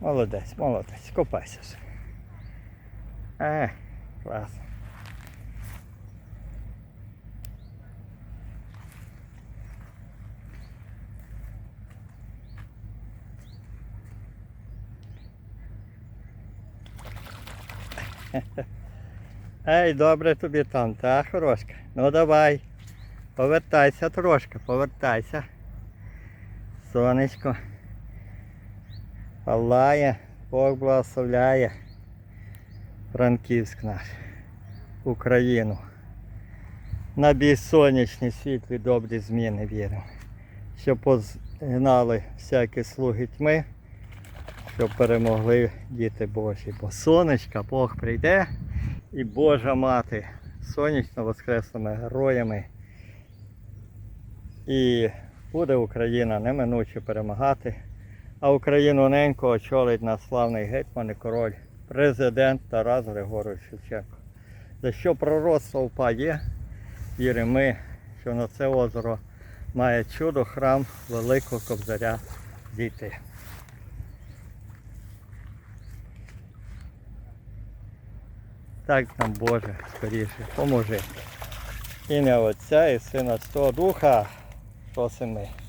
Молодець, молодець. Копайся вже. Е, клас. Ей, добре тобі там, та хорошка. Ну давай. Повертайся трошки, повертайся. Сонечко. Палає, Бог благословляє. Франківськ наш. Україну. На бій сонячні світлі добрі зміни віримо. Щоб позгнали всякі слуги тьми, щоб перемогли діти Божі. Бо сонечка Бог прийде і Божа мати сонячно воскреслими героями. І буде Україна неминуче перемагати. А Україну ненько очолить наш славний гетьман і король, президент Тарас Григорович Шевченко. За що пророцтво є, віримо ми, що на це озеро має чудо храм Великого Кобзаря дійти. Так нам Боже, скоріше, поможи. Ім'я Отця і Сина Святого Духа, просимо ми.